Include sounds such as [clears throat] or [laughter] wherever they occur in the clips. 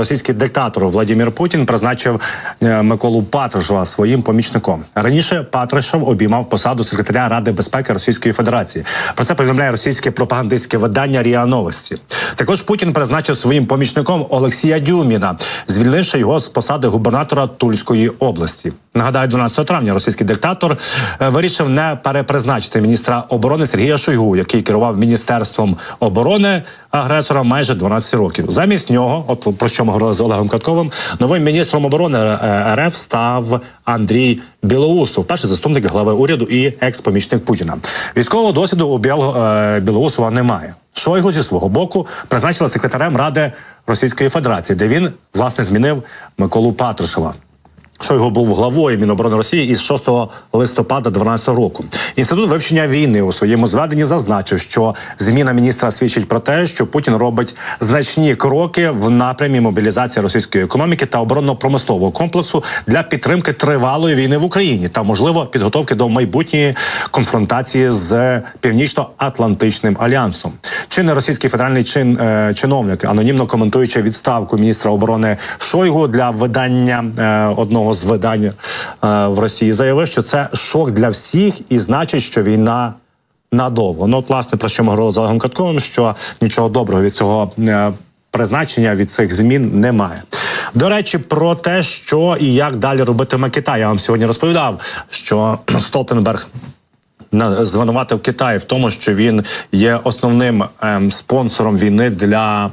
Російський диктатор Владимир Путін призначив е, Миколу Патрушева своїм помічником. Раніше Патрушев обіймав посаду секретаря Ради безпеки Російської Федерації. Про це повідомляє російське пропагандистське видання Ріа Новості. Також Путін призначив своїм помічником Олексія Дюміна, звільнивши його з посади губернатора Тульської області. Нагадаю, 12 травня російський диктатор е, вирішив не перепризначити міністра оборони Сергія Шойгу, який керував міністерством оборони агресора майже 12 років. Замість нього, от про що ми говорили з Олегом Катковим, новим міністром оборони е, РФ став Андрій Білоусов, перший заступник глави уряду і екс-помічник Путіна. Військового досвіду у Біл- е, Білоусова немає. Шойгу зі свого боку призначила секретарем Ради Російської Федерації, де він власне змінив Миколу Патрушева. Шойгу був главою Міноборони Росії із 6 листопада 2012 року. Інститут вивчення війни у своєму зведенні зазначив, що зміна міністра свідчить про те, що Путін робить значні кроки в напрямі мобілізації російської економіки та оборонно-промислового комплексу для підтримки тривалої війни в Україні та можливо підготовки до майбутньої конфронтації з північно-атлантичним альянсом. Чинний російський федеральний чин е, чиновник, анонімно коментуючи відставку міністра оборони Шойгу для видання е, одного з видань е, в Росії, заявив, що це шок для всіх, і значить, що війна. Надовго. Ну, от, власне, про що ми говорили з Олегом Катковим, що нічого доброго від цього е, призначення, від цих змін немає. До речі, про те, що і як далі робитиме Китай. Я вам сьогодні розповідав, що [clears throat] Столтенберг звинуватив Китай в тому, що він є основним ем, спонсором війни для.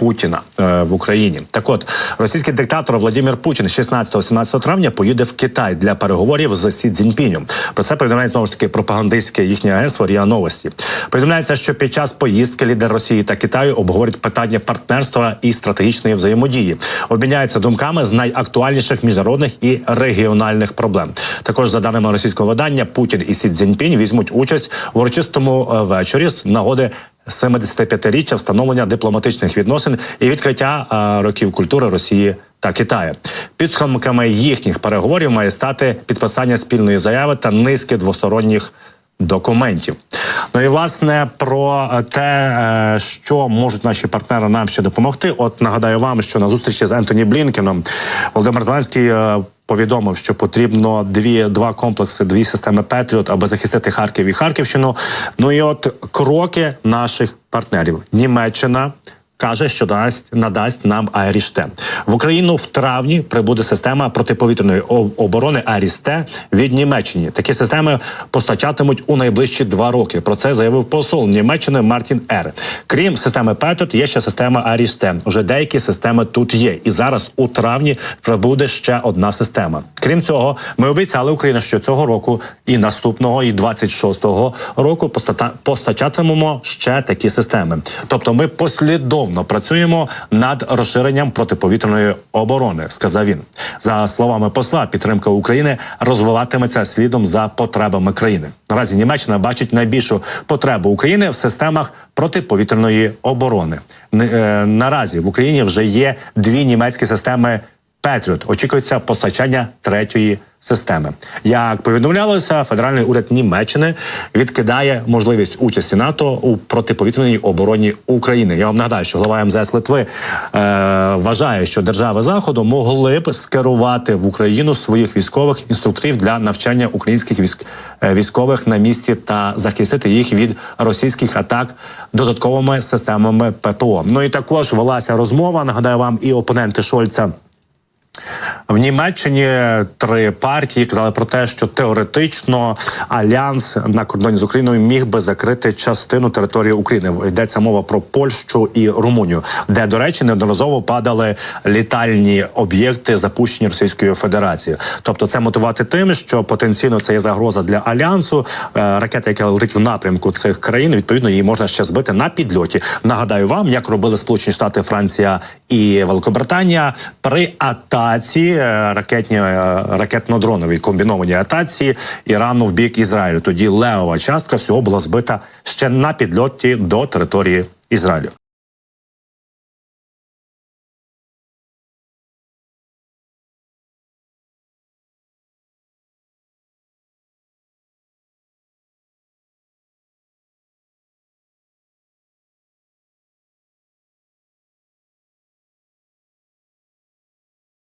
Путіна е, в Україні так, от російський диктатор Владимир Путін 16-17 травня поїде в Китай для переговорів з Сі Цзіньпінем. Про це повідомляє знову ж таки пропагандистське їхнє агентство Ріа Новості. Повідомляється, що під час поїздки лідер Росії та Китаю обговорять питання партнерства і стратегічної взаємодії, обміняються думками з найактуальніших міжнародних і регіональних проблем. Також за даними російського видання, Путін і Сі Цзіньпінь візьмуть участь в урочистому е, вечорі з нагоди 75-річчя встановлення дипломатичних відносин і відкриття е, років культури Росії та Китаю. Підсумками їхніх переговорів має стати підписання спільної заяви та низки двосторонніх документів. Ну і власне про е, те, е, що можуть наші партнери нам ще допомогти. От нагадаю вам, що на зустрічі з Ентоні Блінкеном Володимир Зеленський е, повідомив, що потрібно дві два комплекси, дві системи Петріот, аби захистити Харків і Харківщину. Ну і от кроки наших партнерів: Німеччина. Каже, що дасть надасть нам Аеріште в Україну в травні прибуде система протиповітряної оборони Арісте від Німеччини. Такі системи постачатимуть у найближчі два роки. Про це заявив посол Німеччини Мартін Ер. Крім системи Петрот, є ще система Арісте. Уже деякі системи тут є. І зараз у травні прибуде ще одна система. Крім цього, ми обіцяли Україні, що цього року і наступного, і 26-го року постачатимемо ще такі системи. Тобто, ми послідовно працюємо над розширенням протиповітряної оборони, сказав він. За словами посла, підтримка України розвиватиметься слідом за потребами країни. Наразі Німеччина бачить найбільшу потребу України в системах протиповітряної оборони. Е, Наразі в Україні вже є дві німецькі системи Петріот. Очікується постачання третьої системи. Як повідомлялося, федеральний уряд Німеччини відкидає можливість участі НАТО у протиповітряній обороні України. Я вам нагадаю, що глава МЗС Литви е, вважає, що держави заходу могли б скерувати в Україну своїх військових інструкторів для навчання українських військ, е, військових на місці та захистити їх від російських атак додатковими системами ППО. Ну і також велася розмова. Нагадаю вам і опоненти Шольца. В Німеччині три партії казали про те, що теоретично альянс на кордоні з Україною міг би закрити частину території України. Йдеться мова про Польщу і Румунію, де, до речі, неодноразово падали літальні об'єкти, запущені Російською Федерацією. Тобто, це мотивувати тим, що потенційно це є загроза для альянсу. Е, Ракета, яка летить в напрямку цих країн, відповідно її можна ще збити на підльоті. Нагадаю вам, як робили Сполучені Штати, Франція і Великобританія при атаці ракетні е, ракетно-дроновій комбінованій атаці Ірану в бік Ізраїлю. Тоді левова частка всього була збита ще на підльоті до території Ізраїлю.